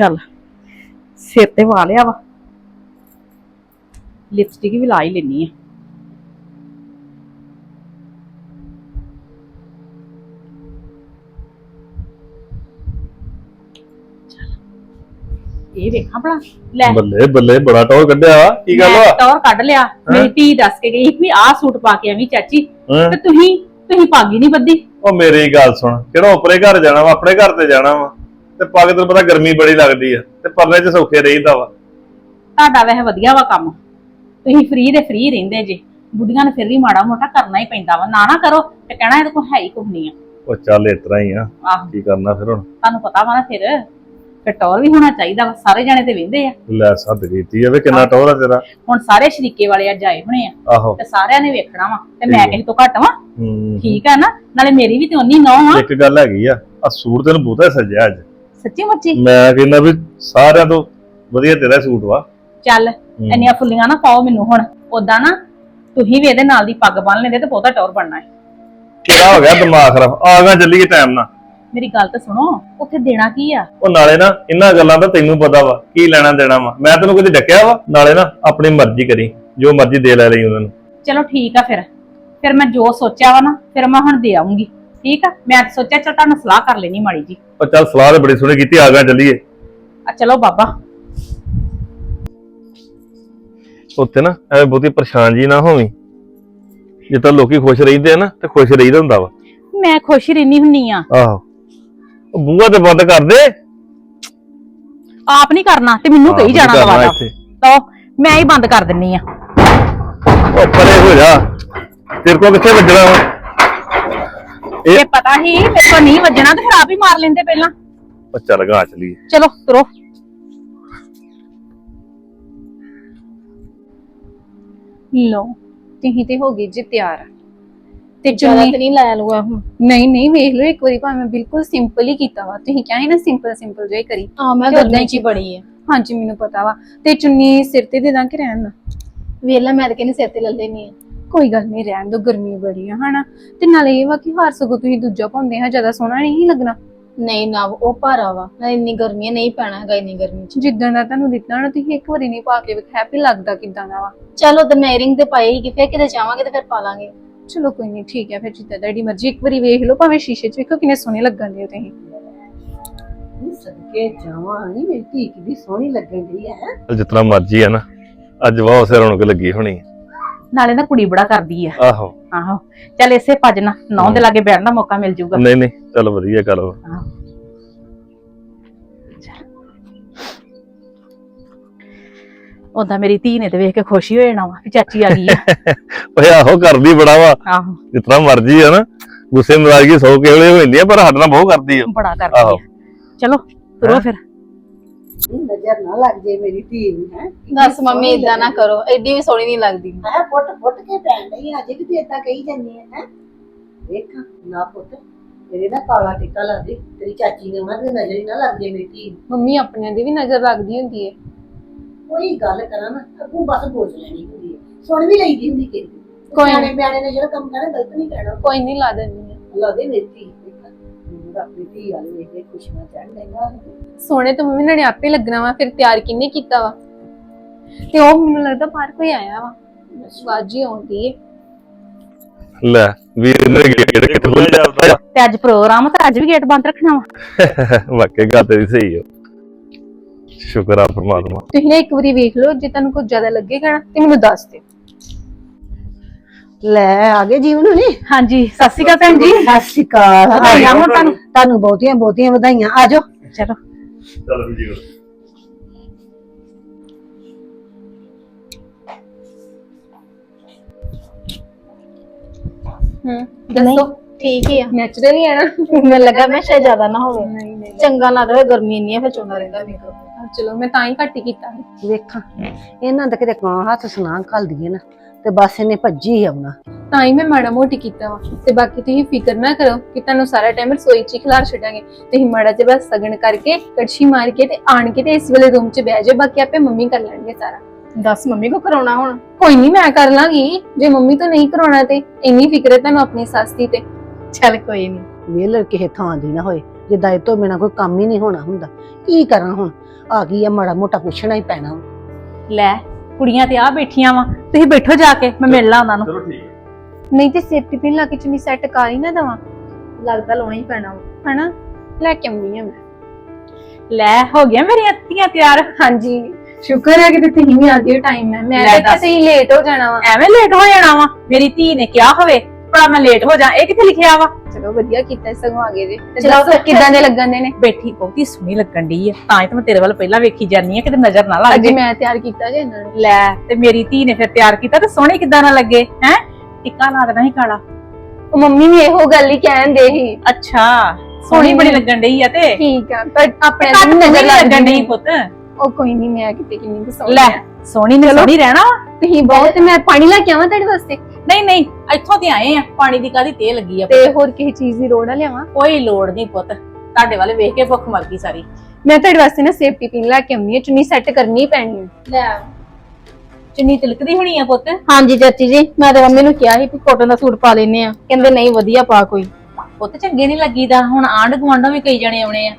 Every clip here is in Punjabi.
ਚੱਲ ਸਿਰ ਤੇ ਵਾ ਲਿਆ ਵਾ। ਲਿਪਸਟਿਕ ਵੀ ਲਾ ਹੀ ਲੈਣੀ ਆ। ਇਹ ਵੇਖਾਂ ਭਲਾ ਲੈ। ਬੱਲੇ ਬੱਲੇ ਬੜਾ ਟੌਰ ਕੱਢਿਆ ਕੀ ਗੱਲ ਵਾ? ਟੌਰ ਕੱਢ ਲਿਆ ਮੇਰੀ ਧੀ ਦੱਸ ਕੇ ਗਈ ਵੀ ਆਹ ਸੂਟ ਪਾ ਕੇ ਆਵੀਂ ਚਾਚੀ? ਤੇ ਤੁਸੀਂ ਤੁਸੀਂ ਪੱਗ ਨਹੀਂ ਬੱਧੀ। ਉਹ ਮੇਰੀ ਗੱਲ ਸੁਣ ਕਿਹੜਾ ਉਪਰੇ ਘਰ ਜਾਣਾ ਵਾ ਆਪਣੇ ਘਰ ਤੇ ਜਾਣਾ ਵਾ? ਤੇ ਪੱਗ ਤੈਨੂੰ ਪਤਾ ਗਰਮੀ ਬੜੀ ਲੱਗਦੀ ਆ ਤੇ ਪਰਲੇ 'ਚ ਸੌਖੇ ਰਹੀਦਾ ਵਾ। ਤੁਹਾਡਾ ਵੈਸੇ ਵਧੀਆ ਵਾ ਕੰਮ। ਤੁਸੀਂ ਫ੍ਰੀ ਦੇ ਫ੍ਰੀ ਰਹਿੰਦੇ ਜੇ ਬੁੱਢੀਆਂ ਨੂੰ ਫਿਰ ਵੀ ਮਾੜਾ ਮੋਟਾ ਕਰਨਾ ਹੀ ਪੈਂਦਾ ਵਾ। ਨਾ ਨਾ ਕਰੋ ਤੇ ਕਹਿਣਾ ਇਹਦੇ ਕੋਲ ਹੈ ਹੀ ਕੁਝ ਨਹੀਂ ਆ। ਉਹ ਚੱਲ ਇਸ ਤਰ੍ਹਾਂ ਹੀ ਆ ਆਹੋ। ਕੀ ਕਰਨਾ ਫਿਰ ਹੁਣ? ਤੁਹਾਨੂੰ ਪਤਾ ਵਾ ਨਾ ਫਿਰ ਫਿਰ ਟੌਰ ਵੀ ਹੋਣਾ ਚਾਹੀਦਾ ਵਾ ਸਾਰੇ ਜਾਣੇ ਤੇ ਵਹਿੰਦੇ ਆ। ਲੈ ਸੱਦ ਕੀਤੀ ਆ ਵੇ ਕਿੰਨਾ ਟੌਰ ਆ ਤੇਰਾ? ਹੁਣ ਸਾਰੇ ਸ਼ਰੀਕੇ ਵਾਲੇ ਅੱਜ ਆਏ ਹੋਣੇ ਆ ਆਹੋ। ਤੇ ਸਾਰਿਆਂ ਨੇ ਵੇਖਣਾ ਵਾ ਤੇ ਮੈਂ। ਕਿਸੇ ਤੋਂ ਘੱਟ ਵਾਂ। ਹੂੰ। ਠੀਕ ਆ ਨਾ ਨਾਲੇ ਮੇਰੀ ਵੀ ਤੇ ਉਨੀ ਨੌ ਆ। ਇੱਕ ਗੱਲ ਹੈਗੀ ਆ ਆ ਸੂਟ ਤੈਨੂੰ ਬਹੁਤਾ ਸਜਿਆ ਅੱਜ। ਸੱਚੀ ਮੁੱਚੀ? ਮੈਂ ਕਹਿੰਦਾ ਵੀ ਸਾਰਿਆਂ ਤੋਂ ਵਧੀਆ ਤੇਰਾ ਸੂਟ ਵਾ। ਚੱਲ ਹੂੰ। ਇੰਨੀਆਂ ਫੁੱਲੀਆਂ ਨਾ ਪਾਓ ਮੈਨੂੰ ਹੁਣ। ਉਦਾਂ ਨਾ ਤੁਸੀਂ ਵੀ ਇਹਦੇ ਨਾਲ ਦੀ ਪੱਗ ਬੰਨ ਲੈਂਦੇ ਤੇ ਬਹੁਤਾ ਟੌਰ ਬਣਨਾ ਹੈ। ਕਿਹੜਾ ਹੋ ਗਿਆ ਦਿਮਾਗ ਖਰਾਬ? ਆ ਗਾ ਚੱਲੀਏ ਟਾਈਮ ਨਾਲ। ਮੇਰੀ ਗੱਲ ਤਾਂ ਸੁਣੋ ਉੱਥੇ ਦੇਣਾ ਕੀ ਆ? ਉਹ ਨਾਲੇ ਨਾ ਇਹਨਾਂ ਗੱਲਾਂ ਦਾ ਤੈਨੂੰ ਪਤਾ ਵਾ ਕੀ ਲੈਣਾ ਦੇਣਾ ਵਾ। ਮੈਂ ਤੈਨੂੰ ਕਦੇ ਡੱਕਿਆ ਵਾ? ਨਾਲੇ ਨਾ ਆਪਣੀ ਮਰਜ਼ੀ ਕਰੀ ਜੋ ਮਰਜ਼ੀ ਦੇ ਲੈ ਲਈ ਉਹਨਾਂ ਨੂੰ। ਚਲੋ ਠੀਕ ਆ ਫਿਰ। ਫਿਰ ਮੈਂ ਜੋ ਸੋਚਿਆ ਵਾ ਨਾ ਫਿਰ ਮੈਂ ਹੁਣ ਦੇ ਆਉਂਗੀ ਠੀਕ ਆ? ਮੈਂ ਤਾਂ ਸੋਚਿਆ ਚਲ ਤੁਹਾਨੂੰ ਸਲਾਹ ਕਰ ਲੈਣੀ ਮਾੜੀ ਜੀ ਪਰ ਚੱਲ ਸਲਾਹ ਤੇ ਬੜੀ ਸੋਹਣੀ ਕੀਤੀ ਆ ਗਾ ਚੱਲੀਏ। ਆ ਚਲੋ ਬਾਬਾ। ਉੱਥੇ ਨਾ ਐਵੇਂ ਬਹੁਤੀ ਪਰੇਸ਼ਾਨ ਜੀ ਨਾ ਹੋਵੀਂ। ਜੇ ਤਾਂ ਲੋਕੀ ਖੁਸ਼ ਰਹਿੰਦੇ ਆ ਨਾ ਤੇ ਖੁਸ਼ ਰਹੀਦਾ ਹੁੰਦਾ ਵਾ। ਮੈਂ ਖੁਸ਼ ਰਹਿਣੀ ਹੁੰਨੀ ਆ। ਆਹੋ। ਉਹ ਬੂਹਾ ਤੇ ਬੰਦ ਕਰ ਦੇ। ਆਪ ਨਹੀਂ ਕਰਨਾ ਤੇ ਮੈਨੂੰ ਕਹੀ ਜਾਣਾ ਕਰਨਾ ਦਵਾਦਾ ਇੱਥੇ। ਤਾਂ ਮੈਂ ਹੀ ਬੰਦ ਕਰ ਦਿੰਨੀ ਆ। ਉਹ ਪਰੇ ਹੋ ਜਾ। ਤੇਰੇ ਕੋਲ ਕਿੱਥੇ ਵੱਜਣਾ ਵਾ? ਇਹ ਪਤਾ ਹੀ ਮੇਰੇ ਕੋਲ ਨਹੀਂ ਵੱਜਣਾ ਤੇ ਫਿਰ ਆਪ ਹੀ ਮਾਰ ਲੈਂਦੇ ਪਹਿਲਾਂ। ਉਹ ਚੱਲ ਗਾ ਚਲੀਏ ਚਲੋ ਤੁਰੋ। ਲੋ ਤੁਸੀਂ ਤੇ ਹੋ ਗਈ ਜੀ ਤਿਆਰ। ਤੇ ਜ਼ਿਆਦਾ ਚੁੰਨੀ ਤੇ ਨਹੀਂ ਲਾਇਆ ਲੂਆ ਹੁਣ? ਨਹੀਂ ਨਹੀਂ ਵੇਖ ਲਓ ਇੱਕ ਵਾਰੀ ਭਾਵੇਂ ਬਿਲਕੁਲ ਸਿੰਪਲ ਹੀ ਕੀਤਾ ਵਾ। ਤੁਸੀਂ ਕਿਹਾ ਸੀ ਨਾ ਸਿੰਪਲ ਸਿੰਪਲ ਜਿਹਾ ਹੀ ਕਰੀ। ਆ ਮੈਂ ਤੇ ਓਦਾਂ ਗਰਮੀ ਹੀ ਚ ਹੀ ਬੜੀ ਹੈ ਹਾਂਜੀ ਮੈਨੂੰ ਪਤਾ ਵਾ। ਤੇ ਚੁੰਨੀ ਸਿਰ ਤੇ ਦੇ ਦਾਂ ਕਿ ਰਹਿਣ ਦਾ? ਵੇਲਾ ਮੈਂ ਤਾਂ ਕਹਿੰਦੀ ਸਿਰ ਤੇ ਲੈ ਲੈਣੀ ਹੈ ਕੋਈ ਗੱਲ ਨਹੀਂ ਰਹਿਣ ਦੋ ਗਰਮੀ ਬੜੀ ਆ ਹਨਾ? ਤੇ ਨਾਲੇ ਇਹ ਵਾ ਕਿ ਹਾਰ ਸਗੋਂ ਤੁਸੀਂ ਦੂਜਾ ਪਾਉਂਦੇ ਆ ਜ਼ਿਆਦਾ ਸੋਹਣਾ ਨਹੀਂ ਲੱਗਣਾ? ਨਹੀਂ ਨਾ ਉਹ ਭਾਰਾ ਵਾ। ਨਾ ਇੰਨੀ ਗਰਮੀ ਨਹੀਂ ਪੈਣਾ ਹੈਗਾ ਇੰਨੀ ਗਰਮੀ ਚ। ਜਿੱਦਾਂ ਦਾ ਤੁਹਾਨੂੰ ਦਿੱਤਾ ਨਾ ਤੁਸੀਂ ਇੱਕ ਵਾਰੀ ਨਹੀਂ ਪਾ ਕੇ ਵੇਖਿਆ ਵੀ ਲੱਗਦਾ ਕਿਦਾਂ ਦਾ ਵਾ। ਚਲੋ ਤੇ ਮੈਂ ਰਿੰਗ ਤੇ ਪਾਈ ਹੀ ਫਿਰ ਕਿਤੇ ਜਾਵਾਂਗੇ ਤੇ ਫਿਰ ਪਾ ਲਾਂਗੇ। ਚਲੋ ਕੋਈ ਨਹੀਂ ਠੀਕ ਹੈ ਫਿਰ ਜਿੱਦਾਂ ਤੁਹਾਡੀ ਮਰਜ਼ੀ ਇੱਕ ਵਾਰੀ ਵੇਖ ਲਓ ਭਾਵੇਂ ਸ਼ੀਸ਼ੇ 'ਚ ਵੇਖੋ ਕਿੰਨੇ ਸੋਹਣੇ ਲੱਗਣ ਦੇ ਤੁਸੀਂ। ਸਦਕੇ ਜਾਵਾਂ ਨੀ ਮੇਰੀ ਧੀ ਕਿੰਨੀ ਸੋਹਣੀ ਲੱਗਣ ਦੀ ਹੈ ਜਿਤਨਾ ਮਰਜ਼ੀ ਆ ਨਾ। ਅੱਜ ਵਾਹ ਉਸੇ ਰੌਣਕ ਲੱਗੀ ਹੋਣੀ ਆ। ਨਾਲੇ ਨਾ ਕੁੜੀ ਬੜਾ ਕਰਦੀ ਆ। ਆਹੋ। ਆਹੋ। ਚੱਲ ਇਸੇ ਭੱਜ ਨਾ ਨੌ ਦੇ ਲਾਗੇ ਬੈਠਣ ਦਾ ਮੌਕਾ ਮਿਲ ਜਾਊਗਾ ਨਹੀਂ ਨਹੀਂ ਚੱਲ ਵਧੀਆ ਗੱਲ ਵਾ। ਉਦਾਂ ਮੇਰੀ ਧੀ ਨੇ ਤੇ ਵੇਖ ਕੇ ਖੁਸ਼ੀ ਹੋ ਜਾਣਾ ਵਾ ਵੀ ਚਾਚੀ ਆ ਗਈ ਆ। ਓਏ ਆਹੋ ਕਰਦੀ ਬੜਾ ਵਾ। ਆਹੋ। ਜਿਤਨਾ ਮਰਜ਼ੀ ਆ ਨਾ ਗੁੱਸੇ ਨਾਰਾਜ਼ਗੀ ਸੌ ਕੇਵਲੇ ਹੋ ਜਾਂਦੀ ਆ ਪਰ ਸਾਡੇ ਨਾਲ ਬਹੁਤ ਕਰਦੀ ਆ। ਬੜਾ ਕਰਦੀ ਆਹੋ। ਆ ਚਲੋ ਤੁਰੋ ਫਿਰ। ਨਜ਼ਰ ਨਾ ਲੱਗ ਜੇ ਮੇਰੀ ਧੀ ਨੂੰ ਹੈ। ਦੱਸ ਮੰਮੀ ਇਦਾਂ ਨਾ ਕਰੋ। ਐਡੀ ਵੀ ਸੋਹਣੀ ਨਹੀਂ ਲੱਗਦੀ। ਹੈ ਪੁੱਟ ਪੁੱਟ ਕੇ ਪੈਣ ਨਹੀਂ ਅਜੇ ਵੀ ਤੂੰ ਏਦਾਂ ਕਹੀ ਜਾਂਦੀ ਹੈ ਹੈ। ਵੇਖ ਨਾ ਪੁੱਤ ਤੇਰੇ ਨਾ ਕਾਲਾ ਟਿੱਕਾ ਲਾ ਦੇ ਤੇਰੀ ਚਾਚੀ ਨੇ ਉਹਨਾਂ ਦੀ ਨਜ਼ਰ ਹੀ ਨਾ ਲੱਗ ਜੇ ਮੇਰੀ ਧੀ ਨੂੰ। ਮੰਮੀ ਆਪਣਿਆਂ ਦੀ ਵੀ ਨਜ਼ਰ ਲੱਗਦੀ ਹੁੰਦੀ ਹੈ ਕੋਈ ਗੱਲ ਕਰਾਂ ਨਾ ਅੱਗੋਂ ਬਸ ਬੋਝ ਲੈਣੀ ਹੁੰਦੀ ਹੈ ਸੁਣ ਵੀ ਲਈਦੀ ਹੁੰਦੀ ਕਿ ਕੋਈ ਸਿਆਣੇ ਬਿਆਣੇ ਨੇ ਜਿਹੜਾ ਕੰਮ ਕਰਨਾ ਗਲਤ ਨਹੀਂ ਕਹਿਣਾ। ਕੋਈ ਨਹੀਂ ਲਾ ਦਿੰਦੀ ਲਾ ਦੇ ਮੇਰੀ ਧੀ। ਦੇਖ, ਮੈਨੂੰ ਤਾਂ ਆਪਣੀ ਧੀ ਵਾਲੇ ਵੇਖ ਕੇ ਖੁਸ਼ੀਆਂ ਚੜ ਲੈਂਦਾ ਸੋਹਣੇ ਤਾਂ ਮੰਮੀ ਨੇ ਆਪੇ ਲੱਗਣਾ ਵਾ ਫਿਰ ਤਿਆਰ ਕਿੰਨੇ ਕੀਤਾ ਵਾ? ਤੇ ਉਹ ਮੈਨੂੰ ਲੱਗਦਾ ਬਾਹਰ ਕੋਈ ਆਇਆ ਵਾ ਬਾਜੀ ਆਉਂਦੀ ਏ। ਲੈ ਵੀਰ ਨੇ ਗੇੜ ਕਿੱਥੇ ਖੁੱਲ ਜਾਂਦਾ ਤੇ ਅੱਜ ਪ੍ਰੋਗਰਾਮ ਤੇ ਅੱਜ ਵੀ ਗੇਟ ਬੰਦ ਰੱਖਣਾ ਵਾ। ਵਾਕਈ ਗੱਲ ਤੇਰੀ ਸਹੀ ਆ। ਸ਼ੁਕਰ ਆ ਪਰਮਾਤਮਾ। ਤੁਸੀਂ ਨਾ ਇੱਕ ਵਾਰੀ ਵੇਖ ਲਓ ਜੇ ਤੁਹਾਨੂੰ ਕੁਝ ਜ਼ਿਆਦਾ ਲੱਗੇਗਾ ਨਾ ਤੇ ਮੈਨੂੰ ਦੱਸ ਦਿਓ। ਲੈ ਆ ਗਏ ਜੀਵਨ ਹੁਣੇ? ਹਾਂਜੀ ਸਤਿ ਸ਼੍ਰੀ ਅਕਾਲ ਭੈਣ ਜੀ। ਸਤਿ ਸ਼੍ਰੀ ਅਕਾਲ। ਵਧਾਈਆਂ ਹੋਣ ਤੁਹਾਨੂੰ। ਤੁਹਾਨੂੰ ਬਹੁਤੀਆਂ ਬਹੁਤੀਆਂ ਵਧਾਈਆਂ। ਆ ਜਾਓ। ਚਲੋ। ਚੱਲ ਜੀ ਹੂੰ ਦੱਸੋ। ਠੀਕ ਹੀ ਆ। ਨੈਚੁਰਲ ਹੀ ਹੈ ਨਾ ਮੈਨੂੰ ਲੱਗਾ ਮੈਂ ਸ਼ਾਇਦ ਜ਼ਿਆਦਾ ਨਾ ਹੋਵੇ। ਨਹੀਂ ਨਹੀਂ ਚੰਗਾ ਨਾ ਰਹੇ ਗਰਮੀ ਇੰਨੀ ਹੈ ਫਿਰ ਚੰਗਾ ਰਹਿੰਦਾ ਮੇਕਅਪ ਚਲੋ ਮੈਂ ਤਾਂ ਹੀ ਘੱਟ ਹੀ ਕੀਤਾ। ਵੇਖਾਂ। ਇਹਨਾਂ ਦਾ ਕਿਤੇ ਕਾਂ ਹੱਥ ਸੁਣਾ ਘੱਲ ਦਈਏ ਨਾ। ਤੇ ਬਸ ਇਹਨੇ ਭੱਜੀ ਆਉਣਾ। ਤਾਂ ਹੀ ਮੈਂ ਮਾੜਾ ਮੋਟੀ ਕੀਤਾ ਵਾ। ਤੇ ਬਾਕੀ ਤੁਸੀਂ ਫਿਕਰ ਨਾ ਕਰੋ ਕਿ ਤੁਹਾਨੂੰ ਸਾਰਾ ਟਾਈਮ ਰਸੋਈ 'ਚ ਹੀ ਖਿਲਾਰ ਛੱਡਾਂਗੇ। ਤੁਸੀਂ ਮਾੜਾ ਜਿਹਾ ਬਸ ਸਗਣ ਕਰਕੇ ਕੜਛੀ ਮਾਰ ਕੇ ਤੇ ਆਣ ਕੇ ਤੇ ਇਸ ਵੇਲੇ ਰੂਮ 'ਚ ਬਹਿ ਜਾਓ ਬਾਕੀ ਆਪੇ ਮੰਮੀ ਕਰ ਲੈਣਗੇ ਸਾਰਾ। ਦੱਸ ਮੰਮੀ ਕੋ ਕਰਾਉਣਾ ਹੁਣ? ਕੋਈ ਨਹੀਂ ਮੈਂ ਕਰ ਲਾਂਗੀ। ਜੇ ਮੰਮੀ ਤੋਂ ਨਹੀਂ ਕਰਾਉਣਾ ਤੇ ਇੰਨੀ ਫਿਕਰ ਹੈ ਤੁਹਾਨੂੰ ਆਪਣੀ ਸੱਸ ਦੀ ਤੇ। ਚੱਲ ਕੋਈ ਨਹੀਂ ਵੇਲਰ ਕਿਸੇ ਥਾਂ ਦੀ ਨਾ ਹੋਏ। ਜਿੱਦਾਂ ਇਹ ਤੋਂ ਬਿਨਾ ਕੋਈ ਕੰਮ ਹੀ ਨਹੀਂ ਹੋਣਾ ਹੁੰਦਾ। ਕੀ ਕਰਾਂ ਹੁਣ? ਆ ਗਈ ਆ ਮਾੜਾ ਮੋਟਾ ਪੁੱਛਣਾ ਹੀ ਪੈਣਾ। ਲੈ ਕੁੜੀਆਂ ਤੇ ਆ ਬੈਠੀਆਂ ਵਾ। ਤੁਸੀਂ ਬੈਠੋ ਜਾ ਕੇ ਮੈਂ ਮਿਲ ਲਾਂ ਉਹਨਾਂ ਨੂੰ। ਚਲੋ ਠੀਕ ਹੈ ਨਹੀਂ ਤੇ ਸੇਫਟੀ ਪਿਨ ਲਾ ਕੇ ਚੁੰਨੀ ਸੈੱਟ ਕਰ ਹੀ ਨਾ ਦਵਾਂ। ਲੱਗਦਾ ਲਾਉਣਾ ਹੀ ਪੈਣਾ ਵਾ। ਹਨਾ? ਲੈ ਕੇ ਆਉਂਦੀ ਆ ਮੈਂ। ਲੈ ਹੋ ਗਿਆ ਮੇਰੀਆਂ ਧੀਆਂ ਤਿਆਰ? ਹਾਂਜੀ। ਸ਼ੁਕਰ ਹੈ ਕਿ ਤੁਸੀਂ ਵੀ ਆਉਂਦੇ ਹੋ। ਟਾਈਮ ਨਾਲ ਮੈਂ ਲੈ ਤਾਂ ਦੱਸ। ਤੁਸੀਂ ਲੇਟ ਹੋ ਜਾਣਾ ਵਾ। ਐਵੇਂ ਲੇਟ ਹੋ ਜਾਣਾ ਵਾ। ਮੇਰੀ ਧੀ ਨੇ ਕਿਹਾ ਹੋਵੇ ਭਲਾ ਮੈਂ ਲੇਟ ਹੋ ਜਾ। ਇਹ ਕਿੱਥੇ ਲਿਖਿਆ ਵਾ? ਚਲੋ ਵਧੀਆ ਕੀਤਾ ਸਗੋਂ ਆ ਗਏ ਜੇ ਤੇ ਚਲੋ ਦੱਸੋ ਕਿਦਾਂ ਦੇ ਲੱਗਣ ਦੇ ਨੇ? ਬੈਠੀ ਬਹੁਤੀ ਸੋਹਣੀ ਲੱਗਣ ਡਈ ਆ। ਤਾਂ ਹੀ ਤਾਂ ਮੈਂ ਤੇਰੇ ਵੱਲ ਪਹਿਲਾਂ ਵੇਖੀ ਜਾਨੀ ਆ ਕਿਤੇ ਨਜ਼ਰ ਨਾ ਲੱਗ ਅੱਜ ਜੇ। ਮੈਂ ਤਿਆਰ ਕੀਤਾ ਜੇ ਇਹਨਾਂ ਨੂੰ। ਲੈ ਤੇ ਮੇਰੀ ਧੀ ਨੇ ਫਿਰ ਤਿਆਰ ਕੀਤਾ ਤੇ ਸੋਹਣੀ ਕਿੱਦਾਂ ਨਾ ਲੱਗੇ ਹੈ? ਟਿੱਕਾ ਲਾ ਦੇਣਾ ਸੀ ਕਾਲਾ। ਉਹ ਮੰਮੀ ਵੀ ਇਹੋ ਗੱਲ ਹੀ ਕਹਿਣ ਦੇ ਸੀ। ਅੱਛਾ ਸੋਹਣੀ ਬੜੀ ਲੱਗਣ ਡਈ ਆ ਤੇ? ਠੀਕ ਆ ਪਰ ਆਪਣੇ ਨੂੰ ਨਜ਼ਰ ਨਜ਼ਰ ਲੱਗ ਲੱਗਣ ਡਈ ਪੁੱਤ। ਉਹ ਕੋਈ ਨਹੀਂ ਮੈਂ ਕਿਤੇ ਕਿੰਨੀ ਕੁ ਸੌਂ ਲੈ ਸੋਹਣੀ ਨੇ ਸੋਹਣੀ ਰਹਿਣਾ ਵਾ। ਤੁਸੀਂ ਬਹੁਤ ਮੈਂ ਪਾਣੀ ਲੈ ਕੇ ਆਵਾਂ ਤੁਹਾਡੇ ਵਾਸਤੇ? ਨਹੀਂ ਨਹੀਂ ਇੱਥੋਂ ਤੇ ਆਏ ਆ ਪਾਣੀ ਦੀ ਕਾਦੀ ਤੇ ਲੱਗੀ ਆ। ਤੇ ਹੋਰ ਕਿਸੇ ਚੀਜ਼ ਦੀ ਲੋੜ ਨਾ ਲਿਆਵਾਂ? ਕੋਈ ਲੋੜ ਨਹੀਂ ਪੁੱਤ ਤੁਹਾਡੇ ਵੱਲ ਵੇਖ ਕੇ ਭੁੱਖ ਮਰ ਗਈ ਸਾਰੀ। ਮੈਂ ਤੁਹਾਡੇ ਵਾਸਤੇ ਨਾ ਸੇਫਟੀ ਪਿਨ ਲੈ ਕੇ ਆਉਂਦੀ ਹਾਂ ਚੁੰਨੀ ਸੈੱਟ ਕਰਨੀ ਪੈਣੀ ਹੈ ਲੈ ਚੁੰਨੀ ਤਿਲਕਦੀ ਹੋਣੀ ਆ ਪੁੱਤ? ਹਾਂਜੀ ਚਾਚੀ ਜੀ ਮੈਂ ਤੇ ਮੰਮੀ ਨੂੰ ਕਿਹਾ ਸੀ ਕਿ ਕਾਟਨ ਦਾ ਸੂਟ ਪਾ ਲੈਨੇ ਆ ਕਹਿੰਦੇ ਨਹੀਂ ਵਧੀਆ ਪਾ ਕੋਈ। ਪੁੱਤ ਚੰਗੇ ਨਹੀਂ ਲੱਗੀਦਾ ਹੁਣ ਆਂਢ ਗੁਆਂਢੋਂ ਵੀ ਕਈ ਜਣੇ ਆਉਣੇ ਆ।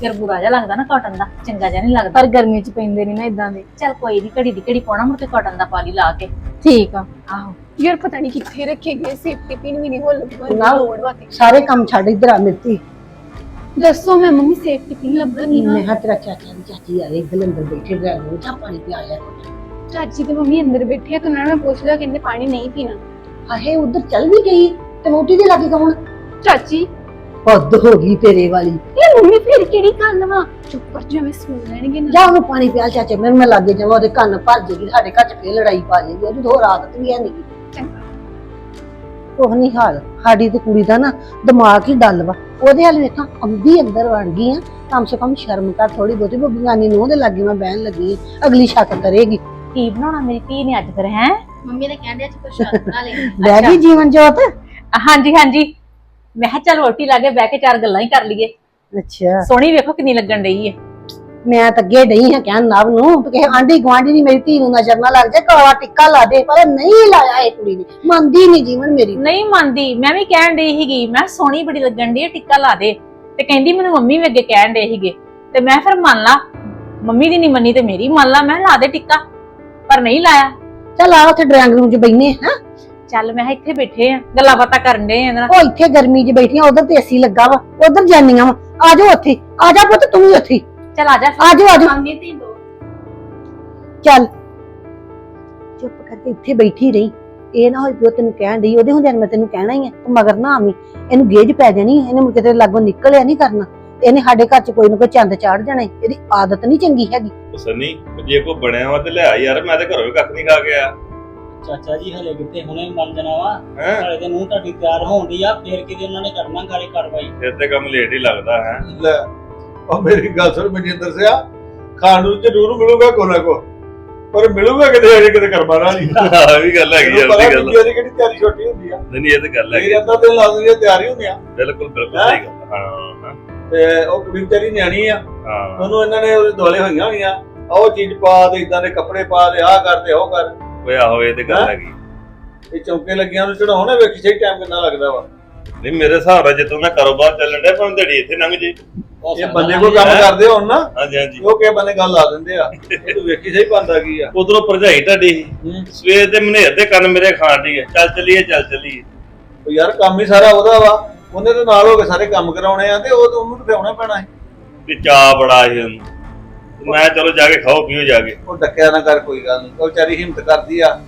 ਫਿਰ ਬੁਰਾ ਜਿਹਾ ਲੱਗਦਾ ਨਾ ਕਾਟਨ ਦਾ ਚੰਗਾ ਜਿਹਾ ਨਹੀਂ ਲੱਗਦਾ। ਪਰ ਗਰਮੀ ਚ ਪੈਂਦੇ ਨਹੀਂ ਨਾ ਇਦਾਂ ਦੇ। ਚੱਲ ਕੋਈ ਨਹੀਂ ਘੜੀ ਦੀ ਘੜੀ ਪਾਉਣਾ ਮੁੜ ਕੇ ਕਾਟਨ ਦਾ ਪਾ ਲਈ ਲਾ ਕੇ। ਠੀਕ ਆ। ਆਹੋ। ਯਾਰ ਪਤਾ ਨਹੀਂ ਕਿੱਥੇ ਰੱਖੇ ਗਏ ਸੇਫਟੀ ਪਿਨ ਵੀ ਨਹੀਂ ਹੋ ਲੱਗਾ। ਲੋੜ ਵਾ ਤੇ। ਸਾਰੇ ਕੰਮ ਛੱਡ ਇੱਧਰ ਆ ਮਿਰਤੀ ਦੱਸੋ ਮੈਂ ਮੰਮੀ ਸੇਫਟੀ ਪਿਨ ਲੱਭਣੀ ਮੈਂ ਹਾਂ ਹਾਂ ਤੇਰਾ ਚਾਚਾ ਆ ਇੱਧਰ ਅੰਦਰ ਬੈਠੇ ਡਰਾਈਵਰ ਨੂੰ ਚਾਹ ਪਾਣੀ ਪਿਆ ਲਿਆ ਚਾਚੀ ਤੇ ਮੰਮੀ ਅੰਦਰ ਬੈਠੇ ਆ ਤੇ ਉਹਨਾਂ ਨੂੰ ਮੈਂ ਪੁੱਛ ਲਿਆ ਕਹਿੰਦੇ ਪਾਣੀ ਨਹੀਂ ਪੀਣਾ। ਆਹੇ ਉਧਰ ਚੱਲ ਵੀ ਗਈ ਤੇ ਮੋਟੀ ਦੇ ਲਾਗੇ ਕੌਣ? ਚਾਚੀ ਹੱਦ ਹੋ ਗਈ ਤੇਰੇ ਵਾਲੀ। ਇਹ ਮੰਮੀ ਫਿਰ ਕਿਹੜੀ ਗੱਲ ਵਾ? ਚੁੱਪ ਕਰ ਜਾ ਮੈਂ ਸੁਣ ਲੈਣਗੇ ਨਾ। ਜਾ ਉਹਨੂੰ ਪਾਣੀ ਪਿਆ ਚਾਚੇ ਮੇਰੇ ਮੈਂ ਲਾਗੇ ਜਾਵਾਂ ਉਹਦੇ ਕੰਨ ਭਰ ਜੇਗੀ ਸਾਡੇ ਘਰ ਚ ਫੇਰ ਲੜਾਈ ਪਾ ਜੇਗੀ ਉਹਦੀ ਹੋਰ ਆਦਤ ਵੀ ਹੈ ਨਹੀਂ ਚੰਗਾ। ਉਹ ਨਹੀਂ ਹਾਲ ਸਾਡੀ ਤੇ ਕੁੜੀ ਦਾ ਨਾ ਦਿਮਾਗ ਹੀ ਡੱਲ ਵਾ। ਉਹਦੇ ਹਾਲ ਵੇਖਾਂ ਅੰਬੀ ਅੰਦਰ ਵੜ ਗਈ ਆ ਕਮ ਸੇ ਕਮ ਸ਼ਰਮ ਕਰ ਥੋੜੀ ਬਹੁਤੀ ਬਗਾਨੀ ਨੂੰ ਉਹਦੇ ਲਾਗੇ ਮੈਂ ਬਹਿਣ ਲੱਗੀ ਆਂ। ਅਗਲੀ ਸ਼ੱਕ ਕਰੇਗੀ। ਕੀ ਬਣਾਉਣਾ ਮੇਰੀ ਧੀ ਨੇ ਅੱਜ ਫਿਰ ਹੈ? ਮੰਮੀ ਨੇ ਕਹਿੰਦੇ ਅੱਜ ਕੁਛ ਬਣਾ ਲੈ ਬਹਿ ਗਈ ਜੀਵਨ ਜੋਤ? ਹਾਂਜੀ ਹਾਂਜੀ। ਮੈਂ ਕਿਹਾ ਚੱਲ ਰੋਟੀ ਲਾ ਕੇ ਬਹਿ ਕੇ ਚਾਰ ਗੱਲਾਂ ਹੀ ਕਰ ਲਈਏ। ਅੱਛਾ। ਸੋਹਣੀ ਵੇਖੋ ਕਿੰਨੀ ਲੱਗਣ ਡਈ ਹੈ ਮੈਂ ਤਾਂ ਅੱਗੇ ਡਈ ਹਾਂ ਕਹਿਣ ਨਵ ਨੂੰ ਕਿਸੇ ਆਂਢੀ ਗੁਆਂਢੀ ਨਹੀਂ ਮੇਰੀ ਧੀ ਨੂੰ ਨਜ਼ਰ ਨਾ ਲੱਗ ਜਾਏ ਕਾਲਾ ਟਿੱਕਾ ਲਾ ਦੇ ਪਰ ਨਹੀਂ ਲਾਇਆ ਇਹ ਕੁੜੀ ਨੇ। ਮੰਨਦੀ ਨਹੀਂ ਜੀਵਨ ਮੇਰੀ। ਨਹੀਂ ਮੰਨਦੀ ਮੈਂ ਵੀ ਕਹਿਣ ਡਈ ਸੀਗੀ ਮੈਂ ਕਿਹਾ ਸੋਹਣੀ ਬੜੀ ਲੱਗਣ ਡਈ ਹੈ ਟਿੱਕਾ ਲਾ ਦੇ। ਤੇ ਕਹਿੰਦੀ ਮੈਨੂੰ ਮੰਮੀ ਵੀ ਅੱਗੇ ਕਹਿਣ ਡਏ ਸੀਗੇ। ਤੇ ਮੈਂ ਫਿਰ ਮੰਨ ਲਾ ਮੰਮੀ ਦੀ ਨਹੀਂ ਮੰਨੀ ਤੇ ਮੇਰੀ ਮੰਨ ਲਾ ਮੈਂ ਕਿਹਾ ਲਾ ਦੇ ਟਿੱਕਾ ਪਰ ਨਹੀਂ ਲਾਇਆ। ਚੱਲ ਆ ਉੱਥੇ ਡਰਾਇੰਗ ਰੂਮ 'ਚ ਬੈਨੇ ਹਾਂ। ਚੱਲ ਮੈਂ ਕਿਹਾ ਇੱਥੇ ਬੈਠੇ ਆ ਗੱਲਾਂ ਬਾਤਾਂ ਕਰਨ ਆ ਇਹਦੇ ਨਾਲ। ਉਹ ਇੱਥੇ ਗਰਮੀ 'ਚ ਬੈਠੀਆਂ ਉਧਰ ਤੇ ਏਸੀ ਲੱਗਾ ਵਾ ਉਧਰ ਜਾਨੀਆਂ ਵਾ। ਆ ਜਾਓ ਉੱਥੇ ਆ ਜਾ ਪੁੱਤ ਤੂੰ ਵੀ ਉੱਥੇ। ਚੱਲ ਆ ਜਾ। ਆ ਜਾਓ ਆ ਜਾਓ। ਮੰਮੀ ਤੇ ਦੋ। ਚੱਲ। ਚੁੱਪ ਕਰਕੇ ਇੱਥੇ ਬੈਠੀ ਰਹੀ। ਇਹ ਨਾ ਹੋਈ ਵੀ ਉਹ ਤੈਨੂੰ ਕਹਿਣ ਡਈ ਉਹਦੇ ਹੁੰਦਿਆਂ ਨੂੰ ਮੈਂ ਤੈਨੂੰ ਕਹਿਣਾ ਹੀ ਆ ਤੂੰ ਮਗਰ ਨਾ ਆਵੀਂ। ਇਹਨੂੰ ਗੇਜ ਪੈ ਜਾਣੀ ਇਹਨੇ ਮੁੜ ਕੇ ਤੇਰੇ ਲਾਗੋਂ ਨਿਕਲਿਆ ਨਹੀਂ ਕਰਨਾ। ਤੇ ਇਹਨੇ ਸਾਡੇ ਘਰ 'ਚ ਕੋਈ ਨਾ ਕੋਈ ਚੰਦ ਚਾੜ ਜਾਣਾ ਈ। ਇਹਦੀ ਆਦਤ ਨਹੀਂ ਚੰਗੀ ਹੈਗੀ। ਸਨੀ ਜੇ ਕੋ ਬਣਿਆ ਵਾ ਤੇ ਲਿਆ ਯਾਰ ਮੈਂ ਤੇ ਘਰੋਂ ਵੀ ਕੱਖ ਨਹੀਂ ਖਾ ਕੇ ਆਇਆ। ਚਾਚਾ ਜੀ ਹਲੇ ਕਿਤੇ ਹੁਣੇ ਮੰਨ ਜਾਣਾ ਵਾ। ਹੈ? ਹਲੇ ਤੇ ਨੂੰ ਤੁਹਾਡੀ ਤਿਆਰ ਹੋਣ ਦੀ ਆ ਫੇਰ ਕਿਤੇ ਉਹਨਾਂ ਨੇ ਕਰਨਾ ਗਾੜੀ ਕਾਰਵਾਈ। ਫਿਰ ਤੇ ਕੰਮ ਲੇਟ ਹੀ ਲੱਗਦਾ ਹੈ? ਲੈ ਉਹ ਮੇਰੀ ਗੱਲ ਸੁਣ ਮਨਜਿੰਦਰ ਸਿਆ। ਖਾਣ ਨੂੰ ਜ਼ਰੂਰ ਮਿਲੂਗਾ ਕੋ ਨਾ ਕੋ। ਪਰ ਮਿਲੂਗਾ ਕਿਤੇ ਅਜੇ ਕਿਤੇ ਕਰਮਾ ਨਾਲ ਨਹੀਂ ਆਹ ਵੀ ਗੱਲ ਹੈਗੀ ਆ ਉਹਦੀ ਗੱਲ। ਨਹੀਂ ਜਿਹੜੀ ਕਿਹੜੀ ਤਿਆਰੀ ਛੋਟੀ ਹੁੰਦੀ ਆ। ਨਹੀਂ ਇਹ ਤੇ ਗੱਲ ਹੈਗੀ ਮੇਰੀ ਅੱਧਾ ਦਿਨ ਲਾ ਦਿੰਦੀ ਆ ਤਿਆਰੀ ਹੁੰਦੀ ਆ। ਬਿਲਕੁਲ ਬਿਲਕੁਲ ਸਹੀ ਗੱਲ ਆ। ਹਾਂ ਤੇ ਉਹ ਕੁੜੀ ਵਿਚਾਰੀ ਨਿਆਣੀ ਆ। ਹਾਂ। ਉਹਨੂੰ ਇਹਨਾਂ ਨੇ ਉਹਦੇ ਦੁਆਲੇ ਹੋਈਆਂ ਹੋਈਆਂ। ਆਹ ਉਹ ਚੀਜ਼ ਪਾ ਦੇ ਇਦਾਂ ਦੇ ਕੱਪੜੇ ਪਾ ਦੇ ਆਹ ਕਰ ਤੇ ਉਹ ਕਰ। ਹੋਇਆ ਹੋਵੇ ਤੇ ਗੱਲ ਹੈਂ? ਹੈਗੀ। ਇਹ ਚੌਂਕੇ ਲੱਗੀਆਂ ਨੂੰ ਚੜਾਉਣ ਵੇਖੀ ਸਹੀ ਟਾਈਮ ਕਿੰਨਾ ਲੱਗਦਾ ਵਾ। ਨਹੀਂ ਮੇਰੇ ਹਿਸਾਬ ਨਾਲ ਜਿੱਦੋਂ ਦਾ ਕਾਰੋਬਾਰ ਚੱਲਣ ਡਿਆ ਭਾਵੇਂ ਦਿਹਾੜੀ ਇੱਥੇ ਲੰਘ ਜੇ। ਇਹ ਬੰਦੇ ਕੋਈ ਕੰਮ ਕਰਦੇ ਹੋਣ ਨਾ ਹਾਂਜੀ ਹਾਂਜੀ। ਉਹ ਕਿਸੇ ਬੰਦੇ ਗੱਲ ਲਾ ਦਿੰਦੇ ਆ। ਇਹ ਤੂੰ ਵੇਖੀ ਸਹੀ ਬੰਦਾ ਕੀ ਆ। ਉਧਰੋਂ ਭਰਜਾਈ ਤੁਹਾਡੀ ਹੂੰ। ਸਵੇਰ ਦੇ ਮਨੇਰ ਦੇ ਕੰਨ ਮੇਰੇ ਖਾਣ ਦੀ ਹੈ ਚੱਲ ਚੱਲੀਏ ਚੱਲ ਚੱਲੀਏ। ਉਹ ਯਾਰ ਕੰਮ ਹੀ ਸਾਰਾ ਉਹਦਾ ਵਾ। ਉਹਨੇ ਤੇ ਨਾਲ ਹੋ ਕੇ ਸਾਰੇ ਕੰਮ ਕਰਾਉਣੇ ਆ ਤੇ ਉਹ ਤਾਂ ਉਹਨੂੰ ਤੇ ਆਉਣਾ ਪੈਣਾ ਹੈ ਤੇ ਬੜਾ ਸੀ ਉਹਨੂੰ। ਮੈਂ ਚਲੋ ਜਾ ਕੇ ਖਾਓ ਪੀਓ ਜਾ ਕੇ। ਉਹ ਡੱਕਿਆ ਨਾ ਕਰ ਕੋਈ ਗੱਲ ਨਹੀਂ ਉਹ ਵਿਚਾਰੀ ਹਿੰਮਤ ਕਰਦੀ ਆ।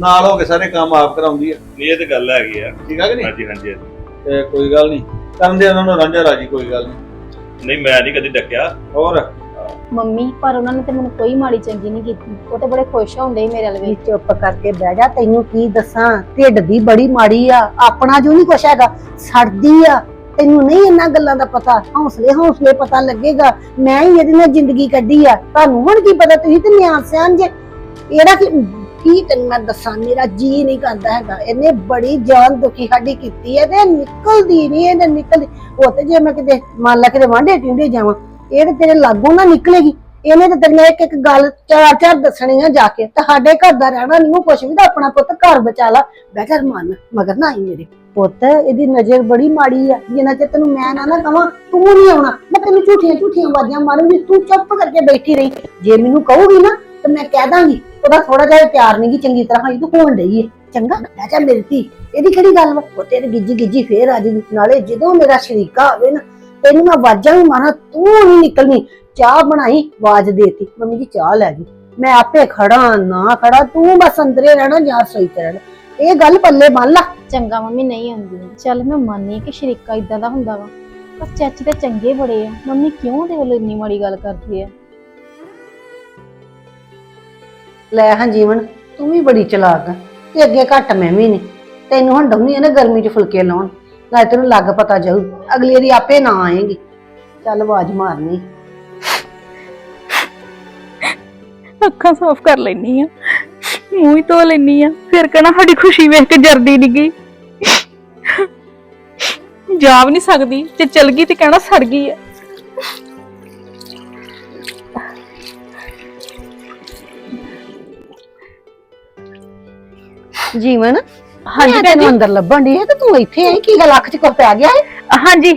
ਨਾਲ ਹੋ ਕੇ ਸਾਰੇ ਕੰਮ ਆਪ ਕਰਾਉਂਦੀ ਆ। ਨਹੀਂ ਇਹ ਤੇ ਗੱਲ ਹੈਗੀ ਆ। ਠੀਕ ਆ ਕਿ ਨਹੀਂ? ਹਾਂਜੀ ਹਾਂਜੀ ਹਾਂਜੀ। ਤੇ ਕੋਈ ਗੱਲ ਨਹੀਂ ਕਰਨ ਦੇ ਉਹਨਾਂ ਨੂੰ ਰਾਂਝਾ ਰਾਜੀ ਕੋਈ ਗੱਲ ਨਹੀਂ ਨਹੀਂ ਮੈਂ ਨਹੀਂ ਕਦੀ ਡੱਕਿਆ। ਹੋਰ? ਮੰਮੀ ਪਰ ਉਹਨਾਂ ਨੇ ਤੇ ਮੈਨੂੰ ਕੋਈ ਮਾੜੀ ਚੰਗੀ ਨਹੀਂ ਕੀਤੀ। ਉਹ ਤੇ ਬੜੇ ਖੁਸ਼ ਹੁੰਦੇ ਸੀ ਮੇਰੇ ਵੱਲ ਵੀ ਚੁੱਪ ਕਰਕੇ ਬਹਿ ਜਾ ਤੈਨੂੰ ਕੀ ਦੱਸਾਂ? ਢਿੱਡ ਦੀ ਬੜੀ ਮਾੜੀ ਆ। ਆਪਣਾ ਜੋ ਨਹੀਂ ਕੁਛ ਹੈਗਾ। ਸੜਦੀ ਆ। ਤੈਨੂੰ ਨਹੀਂ ਇਹਨਾਂ ਗੱਲਾਂ ਦਾ ਪਤਾ, ਹੌਸਲੇ ਹੌਸਲੇ ਪਤਾ ਲੱਗੇਗਾ। ਮੈਂ ਹੀ ਇਹਦੇ ਨਾਲ ਜ਼ਿੰਦਗੀ ਕੱਢੀ ਆ। ਤੁਹਾਨੂੰ ਹੁਣ ਕੀ ਪਤਾ, ਤੁਸੀਂ ਤੇ ਨਿਆਣ ਸਿਆਣ ਜੇ। ਇਹਦਾ ਕੀ ਕੀ ਤੈਨੂੰ ਮੈਂ ਦੱਸਾਂ, ਮੇਰਾ ਜੀ ਨਹੀਂ ਕਰਦਾ ਹੈਗਾ। ਇਹਨੇ ਬੜੀ ਜਾਨ ਦੁਖੀ ਸਾਡੀ ਕੀਤੀ ਹੈ ਤੇ ਨਿਕਲਦੀ ਨਹੀਂ, ਇਹਨੇ ਨਿਕਲਦੀ। ਉਹ ਤੇ ਜੇ ਮੈਂ ਕਿਤੇ ਮੰਨ ਲਾ ਕਿਤੇ ਵਾਂਡੇ ਟਿੰਡੇ ਜਾਵਾਂ, ਇਹ ਤੇ ਤੇਰੇ ਲਾਗੋਂ ਨਾ ਨਿਕਲੇਗੀ। ਇਹਨੇ ਤਾਂ ਤੇਰੀਆਂ ਇੱਕ ਇੱਕ ਗੱਲ ਚਾਰ ਚਾਰ ਦੱਸਣੀਆਂ ਜਾ ਕੇ। ਤੁਹਾਡੇ ਘਰ ਦਾ ਰਹਿਣਾ ਨਹੀਂ ਉਹ ਕੁਛ ਵੀ ਤਾਂ ਆਪਣਾ ਪੁੱਤ ਘਰ ਬਚਾ ਲਾ। ਬੈਠਰ ਮਨ ਮਗਰ ਨਾ ਆਈ ਮੇਰੇ। ਪੁੱਤ, ਇਹਦੀ ਨਜ਼ਰ ਬੜੀ ਮਾੜੀ ਆ। ਜਿੰਨਾ ਚਿਰ ਤੈਨੂੰ ਮੈਂ ਨਾ ਨਾ ਕਵਾਂ, ਤੂੰ ਨਹੀਂ ਆਉਣਾ। ਮੈਂ ਤੈਨੂੰ ਝੂਠੀਆਂ ਝੂਠੀਆਂ ਆਵਾਜ਼ਾਂ ਮਾਰੂੰਗੀ, ਤੂੰ ਚੁੱਪ ਕਰਕੇ ਬੈਠੀ ਰਹੀ। ਜੇ ਮੈਨੂੰ ਕਹੂਗੀ ਨਾ, ਤੇ ਮੈਂ ਕਹਿ ਦਾਂਗੀ, ਉਹਦਾ ਥੋੜਾ ਜਿਹਾ ਪਿਆਰ ਨਹੀਂ ਚੰਗੀ ਤਰ੍ਹਾਂ ਹੋਈ ਤੂੰ ਹੋਣ ਡਈ ਏ। ਚੰਗਾ, ਲੈ ਜਾ ਮੇਰੀ ਧੀ। ਇਹਦੀ ਕਿਹੜੀ ਗੱਲ ਵਾ? ਉਹ ਤੇਰੇ ਗਿੱਜੀ ਗਿੱਜੀ ਫੇਰ ਆ ਜੀ ਨਾਲੇ ਜਦੋਂ ਮੇਰਾ ਸ਼ਰੀਕਾ ਹੋਵੇ ਨਾ, ਤੈਨੂੰ ਮੈਂ ਆਵਾਜ਼ਾਂ ਵੀ ਮਾਰਾਂ, ਤੂੰ ਨਹੀਂ ਨਿਕਲਣੀ। ਚਾਹ ਬਣਾਈ, ਆਵਾਜ਼ ਦੇਤੀ। ਮੰਮੀ ਜੀ, ਚਾਹ ਲੈ ਗਈ ਮੈਂ ਆਪੇ ਖੜਾ, ਨਾ ਖੜਾ। ਤੂੰ ਬਸ ਅੰਦਰੇ ਰਹਿਣਾ ਜਾਂ ਸੋਈ ਤੇ ਰਹਿਣਾ। ਇਹ ਗੱਲ ਪੱਲੇ ਬੰਨ ਲਾ। ਚੰਗਾ ਮੰਮੀ ਨਹੀਂ ਆਉਂਦੀ। ਚੱਲ ਮੈਂ ਮੰਨੀ ਕਿ ਸ਼ਰੀਕਾ ਇਦਾਂ ਦਾ ਹੁੰਦਾ ਵਾ। ਪਰ ਚਾਚੀ ਤਾਂ ਚੰਗੇ ਬੜੇ ਆ। ਮੰਮੀ ਕਿਉਂ ਉਹਦੇ ਵੱਲੋਂ ਇੰਨੀ ਮਾੜੀ ਗੱਲ ਕਰਦੀ ਆ? ਲੈ ਹਾਂ ਜੀਵਨ ਤੂੰ ਵੀ ਬੜੀ ਚਲਾਕ ਆ। ਤੇ ਅੱਗੇ ਘੱਟ ਮੈਂ ਵੀ ਨਹੀਂ ਤੈਨੂੰ ਹੁਣ ਡੰਮੀ ਆ ਨਾ ਗਰਮੀ 'ਚ ਫੁਲਕੇ ਲਾਉਣ। ਨਾ ਤੈਨੂੰ ਲੱਗ ਪਤਾ ਜਾਊ ਅਗਲੀ ਵਾਰੀ ਆਪੇ ਨਾ ਆਏਗੀ। ਚੱਲ ਆਵਾਜ਼ ਮਾਰਨੀ। ਅੱਖਾਂ ਸਾਫ਼ ਕਰ ਲੈਣੀ ਆ। ਮੂੰਹ ਹੀ ਧੋ ਲੈਣੀ ਆ। ਫਿਰ ਕਹਣਾ ਸਾਡੀ ਖੁਸ਼ੀ ਵੇਖ ਕੇ ਜਰਦੀ ਨਹੀਂ ਗਈ। ਜਾ ਵੀ ਨਹੀਂ ਸਕਦੀ ਜੇ ਚਲ ਗਈ ਤੇ ਕਹਿਣਾ ਸੜ ਗਈ ਆ। ਜੀਵਨ ਹਾਂਜੀ ਭੈਣ ਤੈਨੂੰ ਅੰਦਰ ਲੱਭਣ ਦੀ ਹੈ ਤੇ ਤੂੰ ਇੱਥੇ ਆਈ ਕੀ ਗੱਲ ਅੱਖ 'ਚ ਕੁਝ ਪੈ ਗਿਆ ਹੈ ਹਾਂਜੀ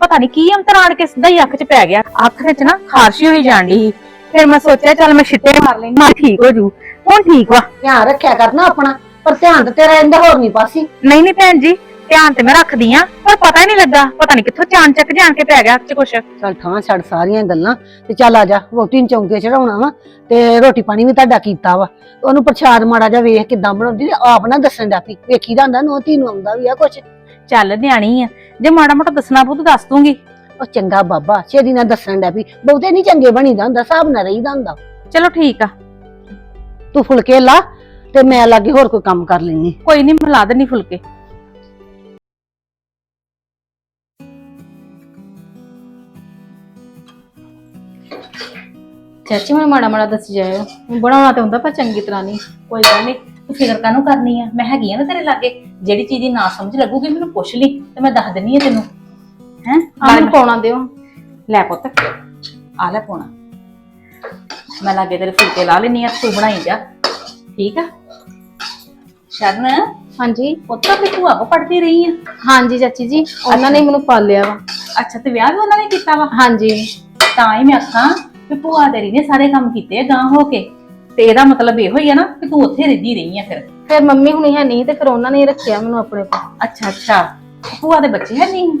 ਪਤਾ ਨਹੀਂ ਕੀ ਅੰਤਰ ਆਣ ਕੇ ਸਿੱਧਾ ਹੀ ਅੱਖ 'ਚ ਪੈ ਗਿਆ। ਅੱਖ ਵਿੱਚ ਨਾ ਖਾਰਸ਼ੀ ਹੋਈ ਜਾਂਦੀ ਸੀ। ਫਿਰ ਮੈਂ ਸੋਚਿਆ ਚੱਲ ਮੈਂ ਛਿੱਟੇ ਮਾਰ ਲੈਣੀ ਮਾ ਠੀਕ ਹੋ ਜੂ। ਹੁਣ ਠੀਕ ਵਾ। ਧਿਆਨ ਰੱਖਿਆ ਕਰਨਾ ਆਪਣਾ ਪਰ ਧਿਆਨ ਤੇ ਤੇਰਾ ਇੰਦਾ ਹੋਰ ਨਹੀਂ ਪਾਸੀ। ਨਹੀਂ ਨਹੀਂ ਭੈਣ ਜੀ ਧਿਆਨ ਤੇ ਮੈਂ ਰੱਖਦੀ ਆ ਪਰ ਪਤਾ ਹੀ ਨਹੀਂ ਲੱਗਾ ਪਤਾ ਨਹੀਂ ਕਿੱਥੋਂ ਚਾਨ ਚੱਕ ਜਾਣ ਕੇ ਪੈ ਗਿਆ 'ਚ ਕੁਛ। ਚੱਲ ਥਾਂ ਛੱਡ ਸਾਰੀਆਂ ਗੱਲਾਂ ਤੇ ਚੱਲ ਆ ਜਾ ਵੋਟੀ ਨੂੰ ਚੌਂਕੇ ਚੜਾਉਣਾ ਵਾ ਤੇ ਰੋਟੀ ਪਾਣੀ ਵੀ ਤੁਹਾਡਾ ਕੀਤਾ ਵਾ। ਉਹਨੂੰ ਪ੍ਰਸ਼ਾਦ ਮਾੜਾ ਜਿਹਾ ਵੇਖ ਕਿਦਾਂ ਬਣਾਉਂਦੀ ਤੇ ਆਪ ਨਾ ਦੱਸਣ ਦਾ ਪਈ ਵੇਖੀ ਦਾ ਹੁੰਦਾ ਨੋ ਧੀ ਨੂੰ ਆਉਂਦਾ ਵੀ ਆ ਕੁਛ। ਚੱਲ ਨਿਆਣੀ ਆ ਜੇ ਮਾੜਾ ਮੋਟਾ ਦੱਸਣਾ ਪਊ ਤਾਂ ਦੱਸ ਦੂੰਗੀ। ਉਹ ਚੰਗਾ ਬਾਬਾ ਛੇਦੀ ਨਾਲ ਦੱਸਣ ਦਾ ਵੀ ਬਹੁਤੇ ਨਹੀਂ ਚੰਗੇ ਬਣੀਦਾ ਹੁੰਦਾ ਹਿਸਾਬ ਨਾਲ ਰਹੀਦਾ ਹੁੰਦਾ। ਚਲੋ ਠੀਕ ਆ। ਤੂੰ ਫੁਲਕੇ ਲਾ ਤੇ ਮੈਂ ਲਾਗੇ ਹੋਰ ਕੋਈ ਕੰਮ ਕਰ ਲੈਣੀ ਕੋਈ ਨਹੀਂ ਮਿਲਾ ਦੇਣੀ ਫੁਲਕੇ। ਚਾਚੀ ਮੈਨੂੰ ਮਾੜਾ ਮਾੜਾ ਦੱਸ ਜਾਇਓ। ਬਣਾਉਣਾ ਤੇ ਹੁੰਦਾ ਪਰ ਚੰਗੀ ਤਰ੍ਹਾਂ ਨਹੀਂ ਕੋਈ ਗੱਲ ਨਹੀਂ ਤੂੰ ਫਿਕਰ ਕਾਹਨੂੰ ਕਰਨੀ ਆ? ਮੈਂ ਹੈਗੀ ਆ ਨਾ ਤੇਰੇ ਲਾਗੇ। ਜਿਹੜੀ ਚੀਜ਼ ਦੀ ਨਾ ਸਮਝ ਲੱਗੂਗੀ ਮੈਨੂੰ ਪੁੱਛ ਲਈ ਤੇ ਮੈਂ ਦੱਸ ਦਿੰਨੀ ਆ ਤੈਨੂੰ। ਹੈ? ਆਹ ਮੈਨੂੰ ਪਾਉਣਾ ਦਿਓ। ਲੈ ਪੁੱਤ। ਆ ਲੈ ਪੋਣਾ ਮੈਂ ਲਾਗੇ ਤੇਰੇ ਫੁਲਕੇ ਲਾ ਲੈਣੀ ਆ ਤੂੰ ਬਣਾਈ ਜਾ। ਠੀਕ ਆ? ਸ਼ਰਨ? ਹਾਂਜੀ। ਪੁੱਤ ਆਪਣੀ ਭੂਆ ਕੋ ਪੜਦੀ ਰਹੀ ਆ। ਹਾਂਜੀ ਚਾਚੀ ਜੀ ਉਹਨਾਂ ਨੇ ਮੈਨੂੰ ਪਾਲਿਆ ਵਾ। ਅੱਛਾ ਤੇ ਵਿਆਹ ਵੀ ਉਹਨਾਂ ਨੇ ਕੀਤਾ ਵਾ? ਹਾਂਜੀ। ਤਾਂ ਹੀ ਮੈਂ ਆਖਾਂ ਕਿ ਭੂਆ ਤੇਰੀ ਨੇ ਸਾਰੇ ਕੰਮ ਕੀਤੇ ਆ ਗਾਂ ਹੋ ਕੇ। ਤੇ ਇਹਦਾ ਮਤਲਬ ਇਹੋ ਹੀ ਆ ਨਾ ਕਿ ਤੂੰ ਉੱਥੇ ਰਹਿੰਦੀ ਰਹੀ ਆ ਫਿਰ। ਫਿਰ ਮੰਮੀ ਹੁਣੀ ਹੈ ਨਹੀਂ ਤੇ ਫਿਰ ਉਹਨਾਂ ਨੇ ਰੱਖਿਆ ਮੈਨੂੰ ਆਪਣੇ ਕੋਲ। ਅੱਛਾ ਅੱਛਾ। ਭੂਆ ਦੇ ਬੱਚੇ ਹੈ ਨਹੀਂ?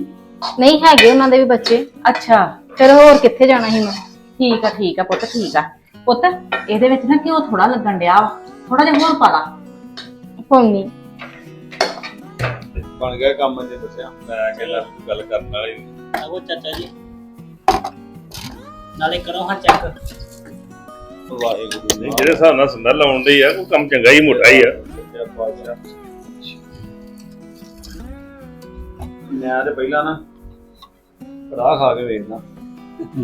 ਨਹੀਂ ਹੈਗੇ ਉਹਨਾਂ ਦੇ ਵੀ ਬੱਚੇ। ਅੱਛਾ। ਫਿਰ ਹੋਰ ਕਿੱਥੇ ਜਾਣਾ ਸੀ ਮੈਂ? ਠੀਕ ਆ ਠੀਕ ਆ ਪੁੱਤ ਠੀਕ ਆ। ਪੁੱਤ ਇਹਦੇ ਵਿੱਚ ਨਾ ਘਿਓ ਥੋੜਾ ਲੱਗਣ ਡਿਆ ਵਾ। ਥੋੜਾ ਜਿਹਾ ਹੋਰ ਪਾ ਲਾ। ਕੋਈ ਨਹੀਂ ਬਣ ਗਿਆ ਕੰਮ ਜੇ ਦੱਸਿਆ। ਮੈਂ ਕਹਿੰਦਾ ਗੱਲ ਕਰਨ ਵਾਲੀ ਨੀ। ਆਹੋ ਚਾਚਾ ਜੀ। ਨਾਲੇ ਕਰੋ ਹਾਂ ਚੈੱਕ ਵਾਹਿਗੁਰੂ ਨਹੀਂ ਜਿਹੜੇ ਹਿਸਾਬ ਨਾਲ ਸੰਦਾ ਲਾਉਣ ਦੇ ਆ ਕੋਈ ਕੰਮ ਚੰਗਾ ਹੀ ਮੋਟਾ ਹੀ ਆ। ਸੱਚਾ ਪਾਤਸ਼ਾਹ। ਮੈਂ ਤੇ ਪਹਿਲਾਂ ਨਾ ਕੜਾਹ ਖਾ ਕੇ ਵੇਖਦਾ।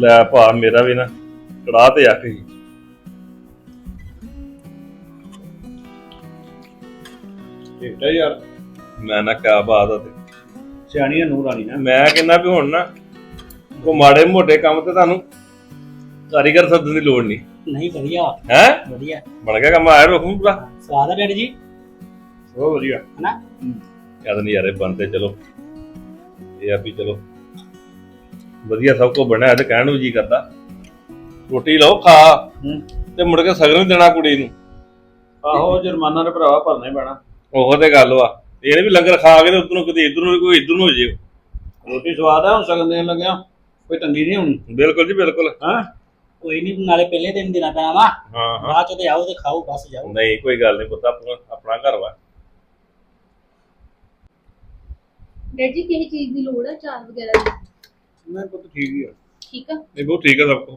ਲੈ ਭਾ ਮੇਰਾ ਵੀ ਨਾ ਕੜਾਹ ਤੇ ਅੱਖ ਹੀ ਹੈ ਯਾਰ। ਮੈਂ ਨਾ ਕਿਆ ਬਾਤ ਆ ਤੇ। ਸਿਆਣੀਆਂ ਨੂੰ ਰਾਣੀ ਨਾ। ਮੈਂ ਕਹਿੰਦਾ ਵੀ ਹੁਣ ਨਾ ਕੋ ਮਾੜੇ ਮੋਟੇ ਕੰਮ ਤੇ ਤੁਹਾਨੂੰ ਕਾਰੀਗਰ ਸੱਦਣ ਦੀ ਲੋੜ ਨਹੀਂ। ਨਹੀਂ ਵਧੀਆ। ਹੈ? ਵਧੀਆ। ਬਣ ਗਿਆ ਕੰਮ ਆਇਆ ਰੋਖੂ ਪੂਰਾ? ਸਵਾਦ ਆ ਡੈਡੀ ਜੀ? ਬਹੁਤ ਵਧੀਆ। ਹਨਾ? ਯਾਦ ਨਹੀਂ ਯਾਰੇ ਬੰਦੇ ਚਲੋ। ਇਹ ਆ ਵੀ ਚਲੋ। ਵਧੀਆ ਸਭ ਕੁਝ ਬਣਿਆ ਤੇ ਕਹਿਣ ਨੂੰ ਜੀ ਕਰਦਾ। ਰੋਟੀ ਲਓ ਖਾ। ਹੂੰ। ਤੇ ਮੁੜ ਕੇ ਸਗਨ ਦੇਣਾ ਕੁੜੀ ਨੂੰ। ਆਹੋ ਜੁਰਮਾਨਾ ਤੇ ਭਰਾਵਾ ਭਰਨਾ ਹੀ ਪੈਣਾ। ਉਹੋ ਤੇ ਗੱਲ ਵਾ। ਇਹ ਨੀ ਵੀ ਲੰਗਰ ਖਾ ਕੇ ਤੇ ਉਧਰੋਂ ਕਿਤੇ ਇਧਰ ਨੂੰ ਕੋਈ ਇਧਰ ਨੂੰ ਹੋ ਜੇ ਰੋਟੀ ਸਵਾਦ ਆ ਹੁਣ ਸਗਨ ਦੇਣ ਲੱਗਿਆ। ਕੋਈ ਤੰਗੀ ਨਹੀਂ ਹੋਣੀ। ਬਿਲਕੁਲ ਜੀ ਬਿਲਕੁਲ। ਕੋਈ ਨਹੀਂ ਨਾਲੇ ਪਹਿਲੇ ਦਿਨ ਦੇਣਾ ਪੈਣਾ ਵਾ। ਹਾਂ ਹਾਂ। ਬਾਅਦ ਚ ਤੇ ਆਓ ਤੇ ਖਾਓ ਬਸ ਜਾਓ। ਨਹੀਂ ਕੋਈ ਗੱਲ ਨਹੀਂ ਪੁੱਤ ਆਪਣਾ ਆਪਣਾ ਘਰ ਵਾ। ਡੈਡ ਜੀ ਕਿਸੇ ਚੀਜ਼ ਦੀ ਲੋੜ ਹੈ ਚਾਰ ਵਗੈਰਾ ਦੀ? ਮੈਂ ਪੁੱਤ ਠੀਕ ਹੀ ਆ। ਠੀਕ ਆ? ਨਹੀਂ ਬਹੁਤ ਠੀਕ ਆ ਸਭ ਕੁਝ